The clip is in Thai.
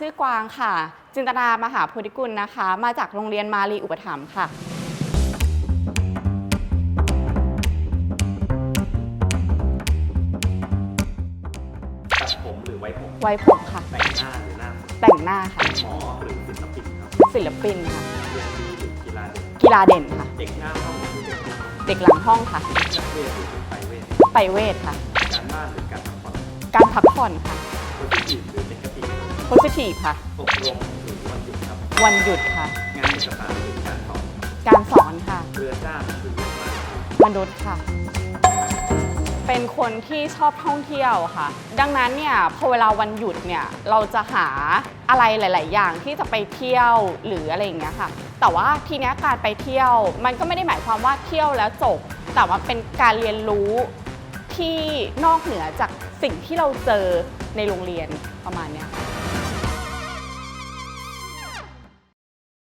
ชื่อกวางค่ะ จินตนามหาโพธิกุลนะคะ มาจากโรงเรียนมาลีอุปถัมภ์ค่ะ ตัดผมหรือไว้ผมไว้ผมค่ะ แต่งหน้าหรือหน้าผมแต่งหน้าค่ะ หมอหรือศิลปินครับศิลปินค่ะ เรียนดีหรือกีฬาเด่นกีฬาเด่นค่ะ เด็กหน้าห้องหรือเด็กหน้าห้องเด็กหลังห้องค่ะ นักเวทหรือไปเวทไปเวทค่ะ การบ้านหรือการทำผ่อนการพักผ่อนค่ะโพสิทีฟหรือเนกาทีฟ โพสิทีฟค่ะ อบรมหรือวันหยุดครับ วันหยุดค่ะ งานเอกสารหรือการสอนการสอนค่ะ เรือจ้างหรือเรือมากมนุษย์ค่ะ เป็นคนที่ชอบท่องเที่ยวค่ะ ดังนั้นเนี่ยพอเวลาวันหยุดเนี่ยเราจะหาอะไรหลาย ๆ อย่างที่จะไปเที่ยวหรืออะไรอย่างเงี้ยค่ะ แต่ว่าทีเนี้ยการไปเที่ยว มันก็ไม่ได้หมายความว่าเที่ยวแล้วจบ แต่ว่าเป็นการเรียนรู้ที่นอกเหนือจากสิ่งที่เราเจอในโรงเรียนประมาณเนี้ยค่ะ